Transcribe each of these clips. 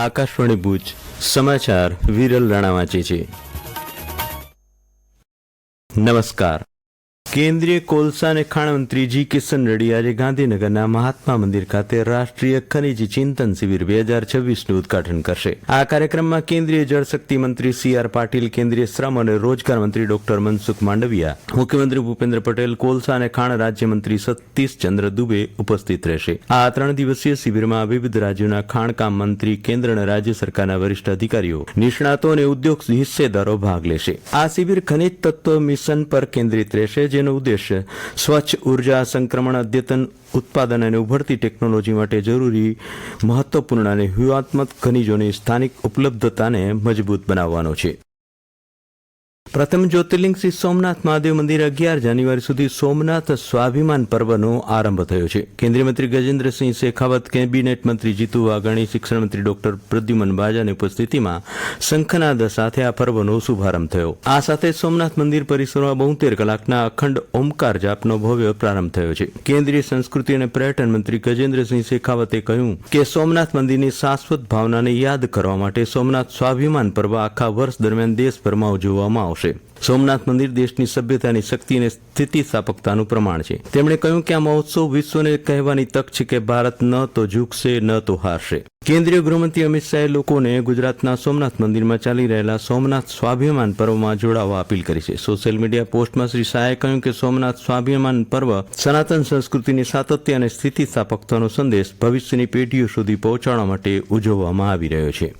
આકાશવાણી ભુજ સમાચાર વિરલ રાણા વાંચે છે. નમસ્કાર. કેન્દ્રીય કોલસા અને ખાણ મંત્રી જી કિશન રેડ્ડી ગાંધીનગરના મહાત્મા મંદિર ખાતે રાષ્ટ્રીય ખનીજ ચિંતન શિબિર બે હજાર છવ્વીસનું ઉદઘાટન કરશે. આ કાર્યક્રમમાં કેન્દ્રીય જળશક્તિ મંત્રી સી આર પાટીલ, કેન્દ્રીય શ્રમ અને રોજગાર મંત્રી ડોક્ટર મનસુખ માંડવિયા, મુખ્યમંત્રી ભૂપેન્દ્ર પટેલ કોલસા અને ખાણ રાજ્યમંત્રી સતીશ ચંદ્ર દુબે ઉપસ્થિત રહેશે. આ ત્રણ દિવસીય શિબિરમાં વિવિધ રાજ્યોના ખાણકામ મંત્રી, કેન્દ્ર અને રાજ્ય સરકારના વરિષ્ઠ અધિકારીઓ, નિષ્ણાતો અને ઉદ્યોગ હિસ્સેદારો ભાગ લેશે. આ શિબિર ખનિજ તત્વ મિશન પર કેન્દ્રિત રહેશે જેનો ઉદ્દેશ્ય સ્વચ્છ ઊર્જા સંક્રમણ અદ્યતન ઉત્પાદન અને ઉભરતી ટેકનોલોજી માટે જરૂરી મહત્વપૂર્ણ અને વ્યૂહાત્મક ખનિજોની સ્થાનિક ઉપલબ્ધતાને મજબૂત બનાવવાનો છે. પ્રથમ જ્યોતિર્લિંગ શ્રી સોમનાથ મહાદેવ મંદિર અગિયાર જાન્યુઆરી સુધી સોમનાથ સ્વાભિમાન પર્વનો આરંભ થયો છે. કેન્દ્રીય મંત્રી ગજેન્દ્રસિંહ શેખાવત, કેબિનેટ મંત્રી જીતુ વાઘાણી, શિક્ષણ મંત્રી ડોક્ટર પ્રદ્યુમન બાજાની ઉપસ્થિતિમાં શંખનાદ સાથે આ પર્વનો શુભારંભ થયો. આ સાથે સોમનાથ મંદિર પરિસરમાં બોતેર કલાકના અખંડ ઓમકાર જાપનો ભવ્ય પ્રારંભ થયો છે. કેન્દ્રીય સંસ્કૃતિ અને પર્યટન મંત્રી ગજેન્દ્રસિંહ શેખાવતે કહ્યું કે સોમનાથ મંદિરની શાશ્વત ભાવનાને યાદ કરવા માટે સોમનાથ સ્વાભિમાન પર્વ આખા વર્ષ દરમિયાન દેશભરમાં ઉજવવામાં આવશે. સોમનાથ મંદિર દેશની સભ્યતાની શક્તિ અને સ્થિતિસ્થાપકતાનું પ્રમાણ છે. તેમણે કહ્યું કે આ મહોત્સવ વિશ્વને કહેવાની તક છે કે ભારત ન તો ઝૂકશે, ન તો હારશે. કેન્દ્રીય ગૃહમંત્રી અમિત શાહે લોકોને ગુજરાતના સોમનાથ મંદિરમાં ચાલી રહેલા સોમનાથ સ્વાભિમાન પર્વમાં જોડાવા અપીલ કરી છે. સોશિયલ મીડિયા પોસ્ટમાં શ્રી શાહે કહ્યું કે સોમનાથ સ્વાભિમાન પર્વ સનાતન સંસ્કૃતિની સાતત્ય અને સ્થિતિસ્થાપકતાનો સંદેશ ભવિષ્યની પેઢીઓ સુધી પહોંચાડવા માટે ઉજવવામાં આવી રહ્યો છે.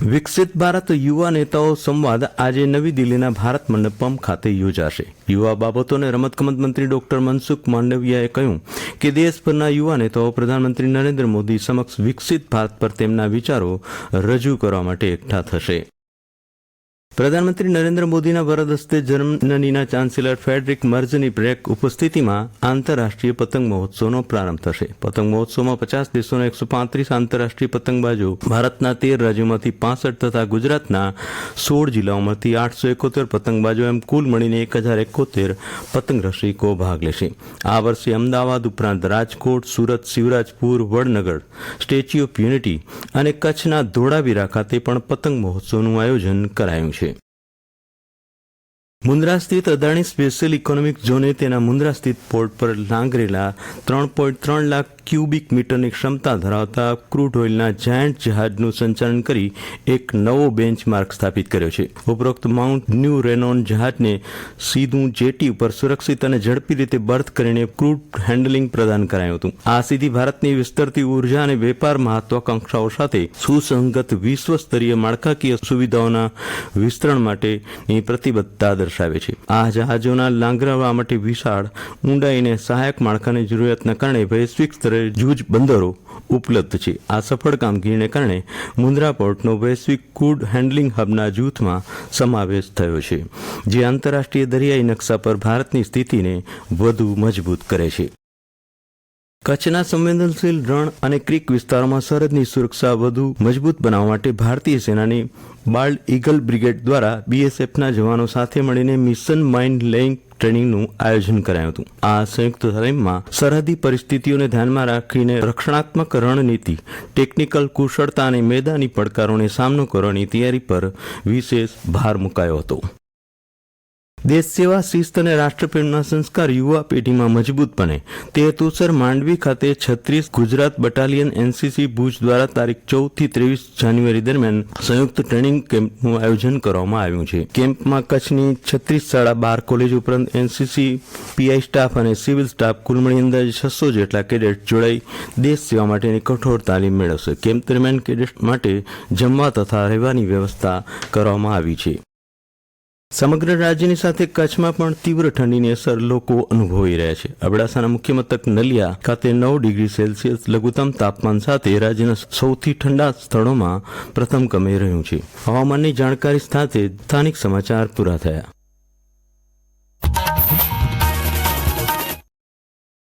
વિકસિત ભારત યુવા નેતાઓ સંવાદ આજે નવી દિલ્હીના ભારત મંડપમ ખાતે યોજાશે. યુવા બાબતો અને રમતગમત મંત્રી ડોક્ટર મનસુખ માંડવિયાએ કહ્યું કે દેશભરના યુવા નેતાઓ પ્રધાનમંત્રી નરેન્દ્ર મોદી સમક્ષ વિકસિત ભારત પર તેમના વિચારો રજૂ કરવા માટે એકઠા થશે. પ્રધાનમંત્રી નરેન્દ્ર મોદીના વરદ હસ્તે જર્મનીના ચાન્સેલર ફેડરિક મર્ઝની બ્રેક ઉપસ્થિતિમાં આંતરરાષ્ટ્રીય પતંગ મહોત્સવનો પ્રારંભ થશે. પતંગ મહોત્સવમાં પચાસ દેશોના એકસો પાંત્રીસ આંતરરાષ્ટ્રીય પતંગબાજો ભારતના તેર રાજ્યોમાંથી પાસઠ તથા ગુજરાતના સોળ જિલ્લાઓમાંથી આઠસો એકોતેર પતંગબાજો એમ કુલ મળીને એક હજાર એકોતેર પતંગ રસિકો ભાગ લેશે. આ વર્ષે અમદાવાદ ઉપરાંત Rajkot, Surat, Shivrajpur, Vadnagar, statue of unity અને કચ્છના ધોળાવીરા ખાતે પણ પતંગ મહોત્સવનું આયોજન કરાયું છે. મુન્દ્રા સ્થિત અદાણી સ્પેશિયલ ઇકોનોમિક ઝોને તેના મુન્દ્રા સ્થિત પોર્ટ પર લાંગરેલા ત્રણ પોઈન્ટ ત્રણ લાખ ક્યુબિક મીટરની ક્ષમતા ધરાવતા ક્રૂડ ઓઇલના જાયન્ટ જહાજનું સંચાલન કરી એક નવો બેન્ચમાર્ક સ્થાપિત કર્યો છે. ઉપરોક્ત માઉન્ટ ન્યૂ રેનોન જહાજને સીધું જેટી ઉપર સુરક્ષિત અને ઝડપી રીતે બર્થ કરીને ક્રૂડ હેન્ડલિંગ પ્રદાન કરાયું હતું. આ સીધી ભારતની વિસ્તરતી ઊર્જા અને વેપાર મહત્વાકાંક્ષાઓ સાથે સુસંગત વિશ્વ સ્તરીય માળખાકીય સુવિધાઓના વિસ્તરણ માટેની પ્રતિબદ્ધતા દર્શાવે છે. આ જહાજોના લાંગરાવા માટે વિશાળ ઊંડાઈ અને સહાયક માળખાની જરૂરિયાતના કારણે વૈશ્વિક સ્તરે જૂજ બંદરો ઉપલબ્ધ છે. આ સફળ કામગીરીને કારણે મુન્દ્રા પોર્ટનો વૈશ્વિક કુડ હેન્ડલિંગ હબના જૂથમાં સમાવેશ થયો છે, જે આંતરરાષ્ટ્રીય દરિયાઈ નકશા પર ભારતની સ્થિતિને વધુ મજબૂત કરે છે. કચ્છના સંવેદનશીલ રણ અને ક્રિક વિસ્તારોમાં સરહદની સુરક્ષા વધુ મજબૂત બનાવવા માટે ભારતીય સેનાની બાલ્ડ ઈગલ બ્રિગેડ દ્વારા બીએસએફના જવાનો સાથે મળીને મિશન માઇન્ડ લેઇંગ ટ્રેનિંગનું આયોજન કરાયું હતું. આ સંયુક્ત તાલીમમાં સરહદી પરિસ્થિતિઓને ધ્યાનમાં રાખીને રક્ષણાત્મક રણનીતિ, ટેકનિકલ કુશળતા અને મેદાની પડકારોને સામનો કરવાની તૈયારી પર વિશેષ ભાર મુકાયો હતો. દેશ સેવા શિસ્ત અને રાષ્ટ્રપ્રેમના સંસ્કાર યુવા પેઢીમાં મજબૂત બને. તે હેતુસર માંડવી ખાતે છત્રીસ ગુજરાત બટાલિયન એનસીસી ભુજ દ્વારા તારીખ ચૌદથી ત્રેવીસ જાન્યુઆરી દરમિયાન સંયુક્ત ટ્રેનિંગ કેમ્પનું આયોજન કરવામાં આવ્યું છે. કેમ્પમાં કચ્છની છત્રીસ શાળા, બાર કોલેજ ઉપરાંત એનસીસી, પીઆઈ સ્ટાફ અને સિવિલ સ્ટાફ કુલ મળી અંદાજે છસો જેટલા કેડેટ જોડાઈ દેશ સેવા માટેની કઠોર તાલીમ મેળવશે. કેમ્પ દરમિયાન કેડેટ માટે જમવા તથા રહેવાની વ્યવસ્થા કરવામાં આવી છે. સમગ્ર રાજ્યની સાથે કચ્છમાં પણ તીવ્ર ઠંડીની અસર લોકો અનુભવી રહ્યા છે. અબડાસાના મુખ્ય મથક નલિયા ખાતે નવ ડિગ્રી સેલ્સિયસ લઘુત્તમ તાપમાન સાથે રાજ્યના સૌથી ઠંડા સ્થળોમાં પ્રથમ ક્રમે રહ્યું છે. હવામાનની જાણકારી સાથે સ્થાનિક સમાચાર પૂરા થયા.